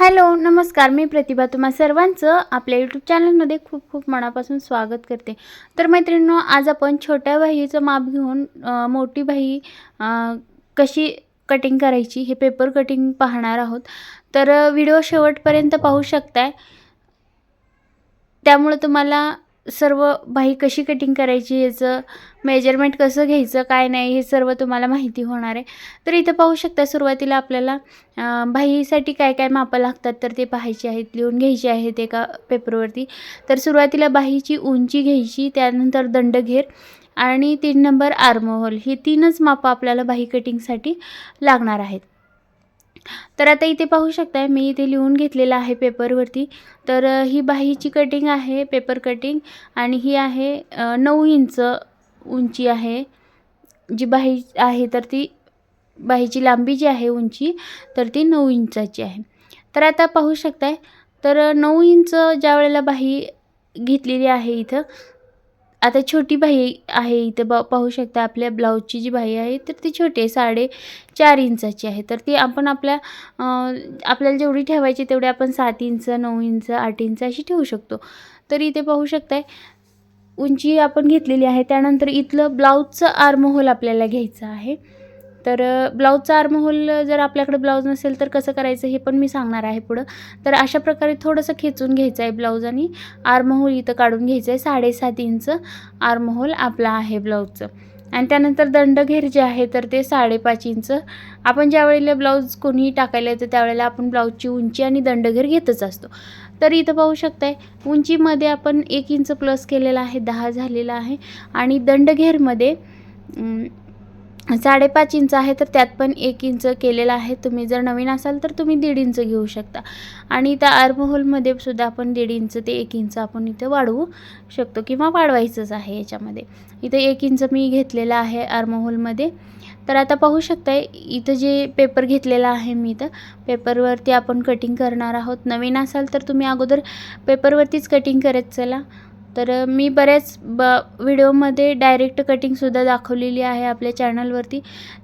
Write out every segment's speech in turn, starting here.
Hello नमस्कार. मी प्रतिभा तुम्हा सर्वांचं आपल्या यूट्यूब चॅनलमध्ये खूप खूप मनापासून स्वागत करते. तर मैत्रिणींनो आज आपण छोट्या बाहीचं माप घेऊन मोठी बाही कशी कटिंग करायची हे पेपर कटिंग पाहणार आहोत. तर व्हिडिओ शेवटपर्यंत पाहू शकताय. त्यामुळं तुम्हाला सर्व बाही कशी कटिंग करायची याचं मेजरमेंट कसं घ्यायचं काय नाही हे सर्व तुम्हाला माहिती होणार आहे. तर इथं पाहू शकता सुरुवातीला आपल्याला बाईसाठी बाहीसाठी काय काय मापं लागतात तर ते पाहायचे आहेत लिहून घ्यायचे आहेत एका पेपरवरती तर सुरुवातीला बाहीची उंची घ्यायची त्यानंतर दंडघेर आणि तीन नंबर आर्महोल ही तीनच मापं आपल्याला बाही कटिंगसाठी लागणार आहेत. तर आता इथे पाहू शकताय मी इथे लिहून घेतलेलं आहे पेपरवरती. तर ही बाहीची कटिंग आहे पेपर कटिंग. आणि ही आहे नऊ इंच उंची आहे. जी बाही आहे तर ती बाहीची लांबी जी आहे उंची तर ती नऊ इंचाची आहे. तर आता पाहू शकताय तर नऊ इंच ज्या वेळेला बाही घेतलेली आहे इथं आता छोटी बाही आहे इथं ब पाहू शकता आपल्या ब्लाऊजची जी बाही आहे तर ती छोटी आहे साडे चार इंचाची आहे. तर ती आपण आपल्या आपल्याला जेवढी ठेवायची तेवढी आपण सात इंच नऊ इंच आठ इंच अशी ठेवू शकतो. तर इथे पाहू शकताय उंची आपण घेतलेली आहे. त्यानंतर इथलं ब्लाऊजचं आर्महोल आपल्याला घ्यायचं आहे. तर ब्लाऊजचा आर्महोल जर आपल्याकडे ब्लाऊज नसेल तर कसं करायचं हे पण मी सांगणार आहे पुढं. तर अशा प्रकारे थोडंसं खेचून घ्यायचं आहे ब्लाऊज आणि आर्महोल इथं काढून घ्यायचं आहे. साडेसात इंच आर्महोल आपला आहे ब्लाऊजचं. आणि त्यानंतर दंडघेर जे आहे तर ते साडेपाच इंच. आपण ज्या वेळेला ब्लाऊज कोणीही टाकायला येतं त्यावेळेला आपण ब्लाऊजची उंची आणि दंडघेर घेतच असतो. तर इथं पाहू शकताय उंचीमध्ये आपण एक इंच प्लस केलेला आहे दहा झालेला आहे. आणि दंडघेरमध्ये साडेपाच इंच आहे तर त्यात पण एक इंच केलेला आहे. तुम्ही जर नवीन असाल तर तुम्ही दीड इंच घेऊ शकता. आणि त्या आर्महोलमध्ये सुद्धा आपण दीड इंच ते एक इंच आपण इथं वाढवू शकतो किंवा वाढवायचंच आहे याच्यामध्ये. इथं एक इंच मी घेतलेला आहे आर्महोलमध्ये. तर आता पाहू शकताय इथं जे पेपर घेतलेला आहे मी इथं पेपरवरती आपण कटिंग करणार आहोत. नवीन असाल तर तुम्ही अगोदर पेपरवरतीच कटिंग करत चला. तर मी बऱ्याच ब व्हिडिओमध्ये डायरेक्ट कटिंगसुद्धा दाखवलेली आहे आपल्या चॅनलवरती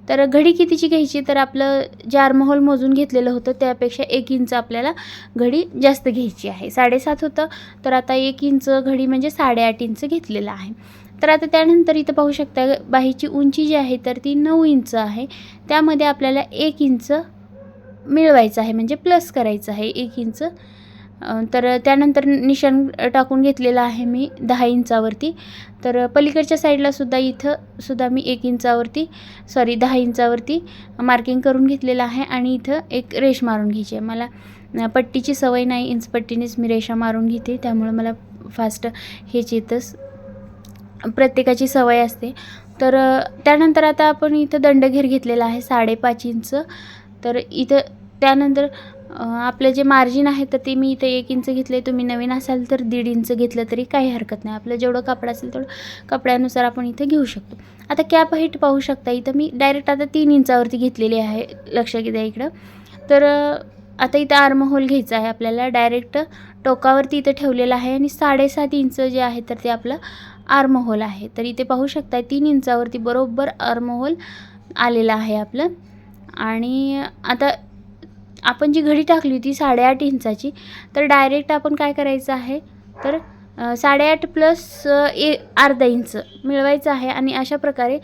तर घडी कितीची घ्यायची? तर आपलं जे मोजून घेतलेलं होतं. त्यापेक्षा एक इंच आपल्याला घडी जास्त घ्यायची आहे. साडेसात होतं. तर आता एक इंच घडी म्हणजे साडेआठ इंच घेतलेलं आहे. तर आता त्यानंतर इथं पाहू शकता बाहीची उंची जी आहे तर ती नऊ इंच आहे. त्यामध्ये आपल्याला एक इंच मिळवायचं आहे म्हणजे प्लस करायचं आहे. एक इंच तर त्यानंतर निशाण टाकून घेतलेलं आहे मी दहा इंचावरती. तर पलीकडच्या साईडला सुद्धा इथं सुद्धा मी एक इंचावरती सॉरी दहा इंचावरती मार्किंग करून घेतलेलं आहे आणि इथं एक रेष मारून घ्यायची आहे. मला पट्टीची सवय नाही इंचपट्टीनेच मी रेषा मारून घेते. त्यामुळे मला फास्ट हेच येतंच. प्रत्येकाची सवय असते. तर त्यानंतर आता आपण इथं दंडघेर घेतलेला आहे साडेपाच इंच. तर इथं त्यानंतर आपलं जे मार्जिन आहे तर ते मी इथं एक इंच आहे तुम्ही नवीन असाल तर दीड इंच घेतलं तरी काही हरकत नाही. आपलं जेवढं कापड असेल तेवढं कपड्यानुसार आपण इथं घेऊ शकतो. आता कॅप हाईट पाहू शकता इथं मी डायरेक्ट आता तीन इंचावरती घेतलेली आहे लक्ष द्या इकडं. तर आता इथं आर्महोल घ्यायचं आहे आपल्याला डायरेक्ट टोकावरती इथं ठेवलेलं आहे आणि साडेसात इंच जे आहे तर ते आपलं आर्महोल आहे. तर इथे पाहू शकता तीन इंचावरती बरोबर आर्महोल आलेलं आहे आपलं. आणि आता आपण जी घडी टाकली होती साडेआठ इंचाची तर डायरेक्ट आपण काय करायचं आहे? तर साडेआठ प्लस ए अर्धा इंच मिळवायचं आहे आणि अशा प्रकारे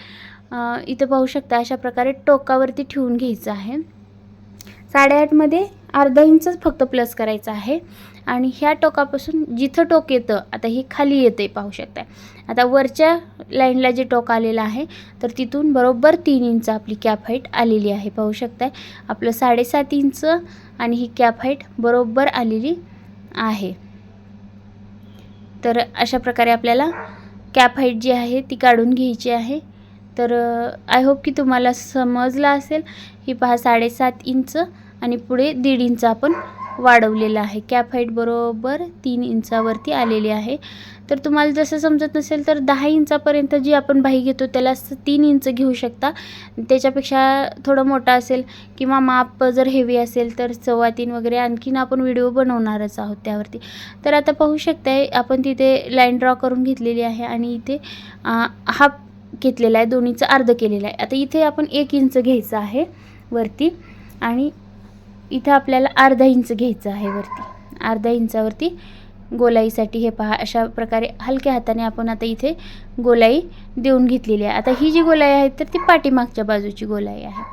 इथं पाहू शकता अशा प्रकारे टोकावरती ठेवून घ्यायचं आहे. साडेआठमध्ये अर्धा इंचच फक्त प्लस करायचं आहे. आणि ह्या टोकापासून जिथं टोक येतं आता ही खाली येते पाहू शकताय. आता वरच्या लाईनला जे टोक आलेलं आहे तर तिथून बरोबर तीन इंच आपली कॅप हाईट आलेली आहे पाहू शकताय. आपलं साडेसात इंच आणि ही कॅप हाईट बरोबर आलेली आहे. तर अशा प्रकारे आपल्याला कॅप हाईट जी आहे ती काढून घ्यायची आहे. तर आय होप की तुम्हाला समजलं असेल. ही पहा साडेसात इंच आणि पुढे दीड इंच आपण वाढवलेलं आहे. कॅप हाईट बरोबर तीन इंचावरती आलेली आहे. तर तुम्हाला जसं समजत नसेल तर दहा इंचापर्यंत जी आपण बाही घेतो त्याला तीन इंच घेऊ शकता. त्याच्यापेक्षा थोडं मोठा असेल किंवा माप जर हेवी असेल तर सव्वा तीन वगैरे आणखीन आपण व्हिडिओ बनवणारच आहोत त्यावरती. तर आता पाहू शकताय आपण तिथे लाईन ड्रॉ करून घेतलेली आहे आणि इथे हाफ घेतलेला आहे दोन्हीचं अर्ध केलेलं आहे. आता इथे आपण एक इंच घ्यायचं आहे वरती आणि इथं आपल्याला अर्धा इंच घ्यायचं आहे वरती. अर्धा इंचावरती गोलाईसाठी हे पहा अशा प्रकारे हलक्या हाताने आपण आता इथे गोलाई देऊन घेतलेली आहे. आता ही जी गोलाई आहे तर ती पाठीमागच्या बाजूची गोलाई आहे.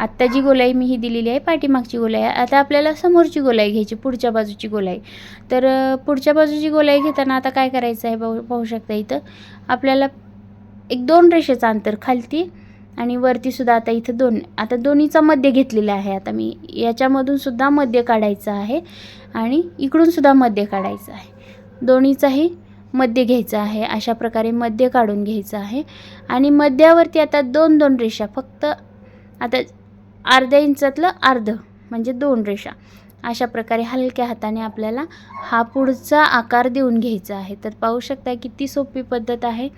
आत्ता जी गोलाई मी ही दिलेली आहे पाठीमागची गोलाई आहे. आता आपल्याला समोरची गोलाई घ्यायची पुढच्या बाजूची गोलाई. तर पुढच्या बाजूची गोलाई घेताना आता काय करायचं आहे पाहू पाहू शकता इथं. आपल्याला एक दोन रेषेचं अंतर खालती आणि वरती सुद्धा आता इथं दोन आता दोन्हीचा मध्य घेतलेला आहे. आता मी याच्यामधून सुद्धा मध्य काढायचं आहे आणि इकडून सुद्धा मध्य काढायचं आहे. दोन्हीचाही मध्य घ्यायचं आहे अशा प्रकारे मध्य काढून घ्यायचं आहे. आणि मध्यावरती आता दोन दोन रेषा फक्त आता अर्ध्या इंचातलं अर्ध म्हणजे दोन रेषा अशा प्रकारे हलक्या हाताने आपल्याला हा पुढचा आकार देऊन घ्यायचा आहे. तर पाहू शकता किती सोपी पद्धत आहे.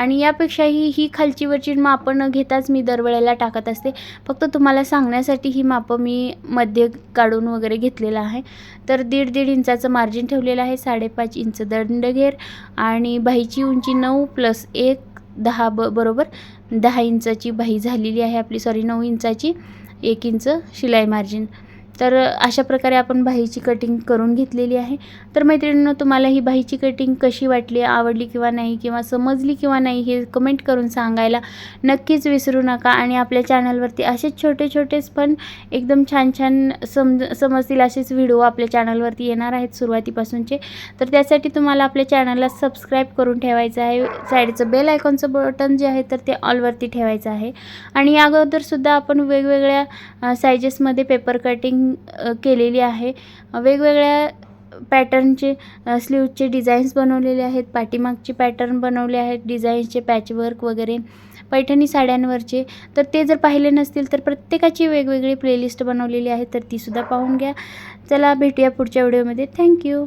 आणि यापेक्षाही ही खालचीवरची मापं न घेताच मी दरवेळेला टाकत असते. फक्त तुम्हाला सांगण्यासाठी ही मापं मी मध्ये काढून वगैरे घेतलेलं आहे. तर दीड दीड इंचाचं मार्जिन ठेवलेलं आहे. साडेपाच इंच दंडघेर आणि बाहीची उंची नऊ प्लस एक दहा ब बरोबर दहा इंचाची बाही झालेली आहे आपली. सॉरी नऊ इंचाची एक इंच शिलाई मार्जिन तर अशा प्रकारे आपण बाहीची कटिंग करून घेतलेली आहे. तर मैत्रिणींनो तुम्हाला ही बाहीची कटिंग कशी वाटली आवडली किंवा नाही किंवा समजली किंवा नाही हे कमेंट करून सांगायला नक्कीच विसरू नका. आणि आपल्या चॅनलवरती असेच छोटे छोटेच पण एकदम छान छान समज समजतील असेच व्हिडिओ आपल्या चॅनलवरती येणार आहेत सुरुवातीपासूनचे. तर त्यासाठी तुम्हाला आपल्या चॅनलला सबस्क्राईब करून ठेवायचं आहे. साईडचं बेल आयकॉनचं बटन जे आहे तर ते ऑलवरती ठेवायचं आहे. आणि या अगोदरसुद्धा आपण वेगवेगळ्या सायजेसमध्ये पेपर कटिंग केलेली आहे. वेगवेगळ्या पॅटर्नचे स्लीवचे डिझाईन्स बनवलेले आहेत. पाठीमागचे पॅटर्न बनवले आहेत डिझाईन्सचे पॅचवर्क वगैरे पैठणी साड्यांवरचे. तर ते जर पाहिले नसतील तर प्रत्येकाची वेगवेगळी प्लेलिस्ट बनवलेली आहे. तर तीसुद्धा पाहून घ्या. चला भेटूया पुढच्या व्हिडिओमध्ये. थँक्यू